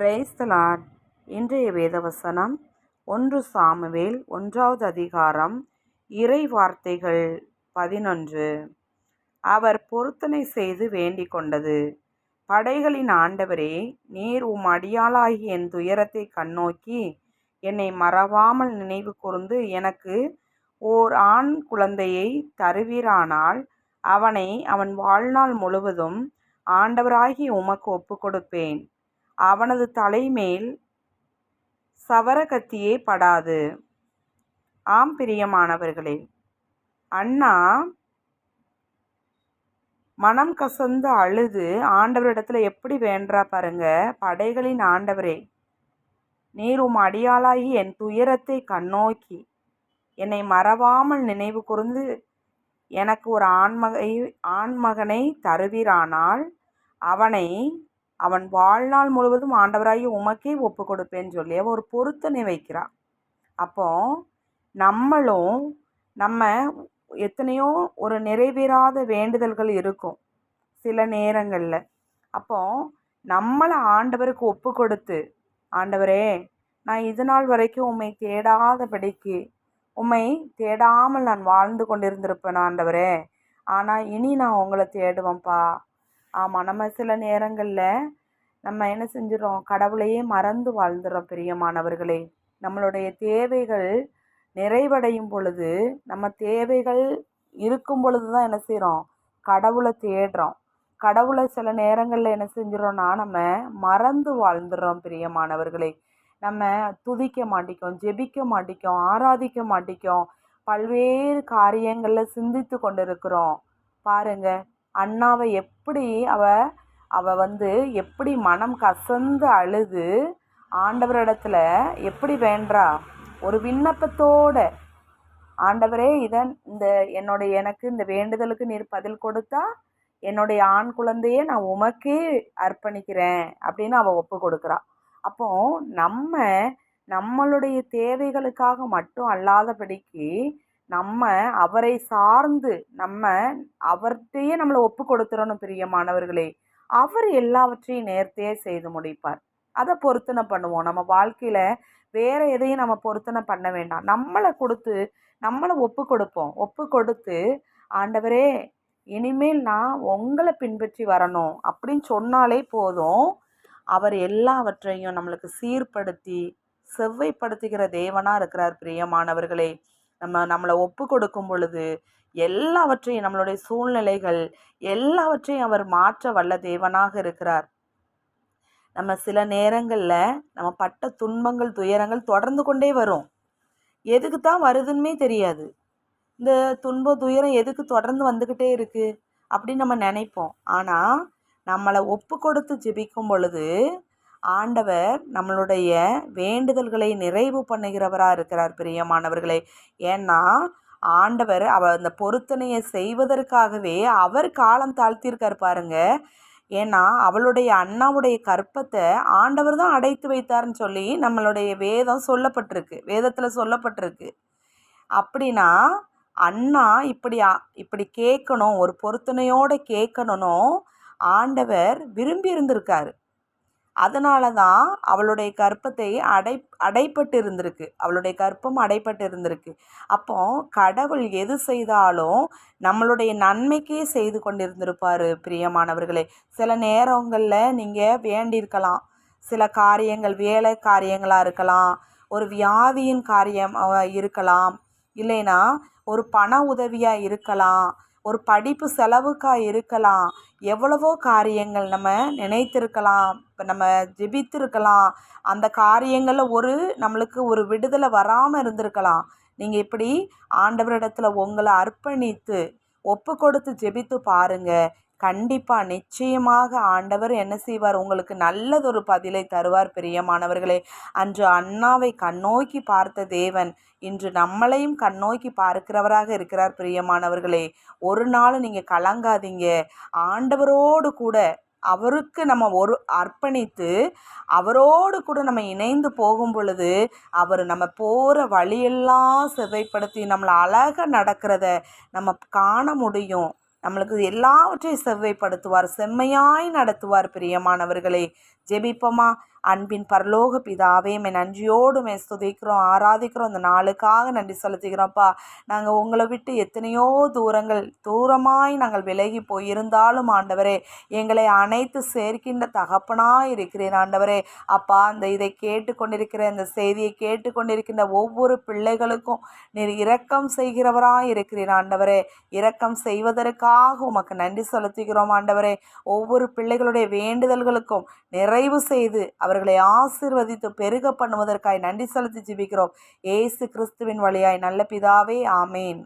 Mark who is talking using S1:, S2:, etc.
S1: Praise the Lord இன்றைய வேதவசனம் ஒன்று சாமுவேல் ஒன்றாவது அதிகாரம் இறை வார்த்தைகள் பதினொன்று. அவர் பொருத்தனை செய்து வேண்டிக் கொண்டது. படைகளின் ஆண்டவரே நீர் உம் அடியாளாகி என் துயரத்தை கண்ணோக்கி என்னை மறவாமல் நினைவு கூர்ந்து எனக்கு ஓர் ஆண் குழந்தையை தருவீரானால் அவனை அவன் வாழ்நாள் முழுவதும் ஆண்டவராகி உமக்கு ஒப்பு கொடுப்பேன். அவனது தலைமேல் சவரகத்தியே படாது. ஆம் பிரியமானவர்களே அண்ணா மனம் கசந்து அழுது ஆண்டவரிடத்துல எப்படி வேண்டா பாருங்க? படைகளின் ஆண்டவரே நீர் உம் அடியாளாகி என் துயரத்தை கண்ணோக்கி என்னை மறவாமல் நினைவு கூர்ந்து எனக்கு ஒரு ஆண்மகை ஆண்மகனை தருவீரானால் அவனை அவன் வாழ்நாள் முழுவதும் ஆண்டவராகி உமக்கே ஒப்பு கொடுப்பேன்னு சொல்லி ஒரு பொருத்தனை வைக்கிறான் அப்போ நம்மளும் நம்ம எத்தனையோ ஒரு நிறைவேறாத வேண்டுதல்கள் இருக்கும் சில நேரங்களில். அப்போ நம்மளை ஆண்டவருக்கு ஒப்பு கொடுத்து ஆண்டவரே நான் இது நாள் வரைக்கும் உம்மை தேடாதபடிக்கு உம்மை தேடாமல் நான் வாழ்ந்து கொண்டிருந்திருப்பேன் ஆண்டவரே. ஆனால் இனி நான் உங்களை தேடுவேன்ப்பா. ஆமாம் நம்ம சில நேரங்களில் நம்ம என்ன செஞ்சிடறோம் கடவுளையே மறந்து வாழ்ந்துடுறோம் பிரியமானவர்களே நம்மளுடைய தேவைகள் நிறைவடையும் பொழுது நம்ம தேவைகள் இருக்கும் பொழுது தான் என்ன செய்கிறோம் கடவுளை தேடுறோம். கடவுளை சில நேரங்களில் என்ன செஞ்சிடறோம்னா நம்ம மறந்து வாழ்ந்துடுறோம் பிரியமானவர்களே நம்ம துதிக்க மாட்டிக்கோம் ஜெபிக்க மாட்டிக்கோம் ஆராதிக்க மாட்டிக்கோம் பல்வேறு காரியங்களில் சிந்தித்து கொண்டு இருக்கிறோம் பாருங்கள் அண்ணாவை எப்படி அவ அவ வந்து எப்படி மனம் கசந்து அழுது ஆண்டவரிடத்துல எப்படி வேண்டா? ஒரு விண்ணப்பத்தோட. ஆண்டவரே இதன் இந்த என்னுடைய எனக்கு இந்த வேண்டுதலுக்கு நீர் பதில் கொடுத்தா என்னுடைய ஆண் குழந்தையே நான் உமக்கே அர்ப்பணிக்கிறேன் அப்படின்னு அவள் ஒப்பு கொடுக்குறா. அப்போ நம்ம நம்மளுடைய தேவைகளுக்காக மட்டும் அல்லாதபடிக்கு நம்ம அவரை சார்ந்து நம்ம அவர்கிட்டயே நம்மளை ஒப்பு கொடுத்துறணும் பிரியமானவர்களே அவர் எல்லாவற்றையும் நேர்த்தையே செய்து முடிப்பார். அதை பொருத்தனை பண்ணுவோம். நம்ம வாழ்க்கையில் வேற எதையும் நம்ம பொருத்தனை பண்ண வேண்டாம். நம்மளை கொடுத்து நம்மளை ஒப்பு கொடுப்போம். ஒப்பு கொடுத்து ஆண்டவரே இனிமேல் நான் உங்களை பின்பற்றி வரணும் அப்படின்னு சொன்னாலே போதும். அவர் எல்லாவற்றையும் நம்மளுக்கு சீர்படுத்தி செவ்வைப்படுத்துகிற தேவனாக இருக்கிறார் பிரியமானவர்களே நம்ம நம்மளை ஒப்பு கொடுக்கும் பொழுது எல்லாவற்றையும் நம்மளுடைய சூழ்நிலைகள் எல்லாவற்றையும் அவர் மாற்ற வல்ல தேவனாக இருக்கிறார். நம்ம சில நேரங்களில் நம்ம பட்ட துன்பங்கள் துயரங்கள் தொடர்ந்து கொண்டே வரும். எதுக்கு தான் வருதுன்னே தெரியாது. இந்த துன்ப துயரம் எதுக்கு தொடர்ந்து வந்துக்கிட்டே இருக்குது அப்படின்னு நம்ம நினைப்போம். ஆனால் நம்மளை ஒப்பு கொடுத்து ஜெபிக்கும் பொழுது ஆண்டவர் நம்மளுடைய வேண்டுதல்களை நிறைவு பண்ணுகிறவராக இருக்கிறார் பிரியமானவர்களே. ஏன்னா ஆண்டவர் அவர் அந்த பொருத்தனையை செய்வதற்காகவே அவர் காலம் தாழ்த்தியிருக்கார் பாருங்க. ஏன்னா அவளுடைய அண்ணாவுடைய கற்பத்தை ஆண்டவர் தான் அடைத்து வைத்தார்னு சொல்லி நம்மளுடைய வேதம் சொல்லப்பட்டிருக்கு வேதத்தில் சொல்லப்பட்டிருக்கு. அப்படின்னா அண்ணா இப்படி இப்படி கேட்கணும் ஒரு பொருத்தனையோடு கேட்கணும் ஆண்டவர் விரும்பி இருந்திருக்காரு. அதனால தான் அவளுடைய கற்பத்தை அடை அடைப்பட்டு இருந்திருக்கு அவளுடைய கற்பம் அடைப்பட்டு இருந்திருக்கு அப்போ கடவுள் எது செய்தாலும் நம்மளுடைய நன்மைக்கே செய்து கொண்டிருந்திருப்பார் பிரியமானவர்களே. சில நேரங்களில் நீங்கள் வேண்டியிருக்கலாம். சில காரியங்கள் வேலை காரியங்களாக இருக்கலாம். ஒரு வியாதியின் காரியம் இருக்கலாம். இல்லைன்னா ஒரு பண உதவியாக இருக்கலாம். ஒரு படிப்பு செலவுக்காக இருக்கலாம். எவ்வளவோ காரியங்கள் நம்ம நினைத்திருக்கலாம் இப்போ நம்ம ஜெபித்திருக்கலாம். அந்த காரியங்களில் ஒரு நம்மளுக்கு ஒரு விடுதலை வராமல் இருந்திருக்கலாம். நீங்கள் இப்படி ஆண்டவரிடத்தில் உங்களை அர்ப்பணித்து ஒப்பு கொடுத்து ஜெபித்து பாருங்கள் கண்டிப்பாக நிச்சயமாக ஆண்டவர் என்ன செய்வார்? உங்களுக்கு நல்லதொரு பதிலை தருவார் பிரியமானவர்களே. அன்று அண்ணாவை கண்ணோக்கி பார்த்த தேவன் இன்று நம்மளையும் கண்ணோக்கி பார்க்கிறவராக இருக்கிறார் பிரியமானவர்களே. ஒரு நாள் நீங்கள் கலங்காதீங்க. ஆண்டவரோடு கூட அவருக்கு நம்ம ஒரு அர்ப்பணித்து அவரோடு கூட நம்ம இணைந்து போகும் பொழுது அவர் நம்ம போகிற வழியெல்லாம் செவ்வைப்படுத்தி நம்மளை அழகாக நடக்கிறத நம்ம காண முடியும். நம்மளுக்கு எல்லாவற்றையும் செவ்வைப்படுத்துவார் செம்மையாய் நடத்துவார் பிரியமானவர்களே. ஜெபிப்போமா? அன்பின் பரலோக பிதாவே மே நன்றியோடு மே ஸ்துதிக்கிறோம் ஆராதிக்கிறோம். இந்த நாளுக்காக நன்றி செலுத்துகிறோம்ப்பா. நாங்கள் உங்களை விட்டு எத்தனையோ தூரங்கள் தூரமாய் நாங்கள் விலகி போயிருந்தாலும் ஆண்டவரே எங்களை அனைத்து சேர்க்கின்ற தகப்பனாய் இருக்கிறேன் ஆண்டவரே. அப்பா அந்த இதை கேட்டுக்கொண்டிருக்கிற இந்த செய்தியை கேட்டுக்கொண்டிருக்கின்ற ஒவ்வொரு பிள்ளைகளுக்கும் நீர் இரக்கம் செய்கிறவராய் இருக்கிறேன் ஆண்டவரே. இரக்கம் செய்வதற்காக உமக்கு நன்றி செலுத்துகிறோம் ஆண்டவரே. ஒவ்வொரு பிள்ளைகளுடைய வேண்டுதல்களுக்கும் நிறைவு செய்து அவர்களை ஆசிர்வதித்து பெருக பண்ணுவதற்காய் நன்றி செலுத்தி ஜிபிக்கிறோம். ஏசு கிறிஸ்துவின் வழியாய் நல்ல பிதாவே ஆமேன்.